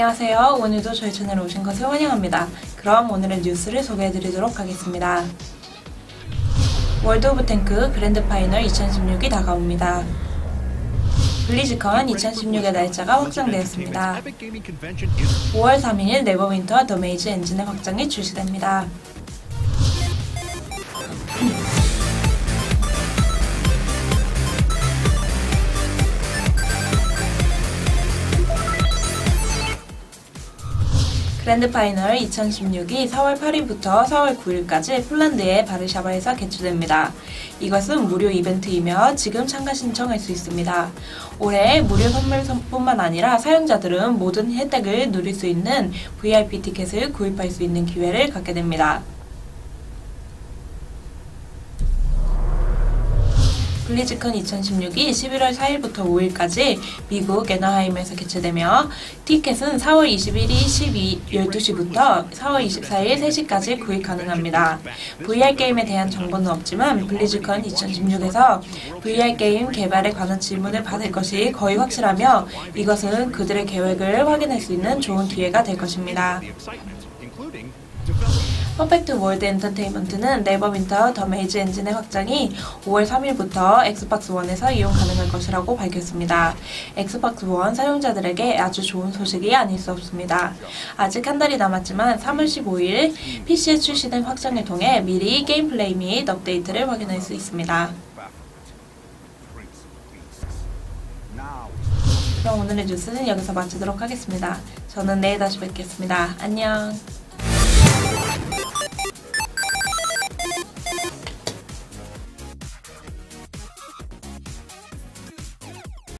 안녕하세요. 오늘도 저희 채널에 오신 것을 환영합니다. 그럼 오늘의 뉴스를 소개해드리도록 하겠습니다. 월드 오브 탱크 그랜드 파이널 2016이 다가옵니다. 블리즈컨 2016의 날짜가 확정되었습니다. 5월 3일 네버윈터 더 메이즈 엔진의 확장이 출시됩니다. 그랜드 파이널 2016이 4월 8일부터 4월 9일까지 폴란드의 바르샤바에서 개최됩니다. 이것은 무료 이벤트이며 지금 참가 신청할 수 있습니다. 올해 무료 선물뿐만 아니라 사용자들은 모든 혜택을 누릴 수 있는 VIP 티켓을 구입할 수 있는 기회를 갖게 됩니다. 블리즈컨 2016이 11월 4일부터 5일까지 미국 애너하임에서 개최되며 티켓은 4월 21일 12, 12시부터 4월 24일 3시까지 구입 가능합니다. VR 게임에 대한 정보는 없지만 블리즈컨 2016에서 VR 게임 개발에 관한 질문을 받을 것이 거의 확실하며 이것은 그들의 계획을 확인할 수 있는 좋은 기회가 될 것입니다. 퍼펙트 월드 엔터테인먼트는 네버윈터 더 메이즈 엔진의 확장이 5월 3일부터 엑스박스 1에서 이용 가능할 것이라고 밝혔습니다. 엑스박스 1 사용자들에게 아주 좋은 소식이 아닐 수 없습니다. 아직 한 달이 남았지만 3월 15일 PC에 출시된 확장을 통해 미리 게임 플레이 및 업데이트를 확인할 수 있습니다. 그럼 오늘의 뉴스는 여기서 마치도록 하겠습니다. 저는 내일 다시 뵙겠습니다. 안녕.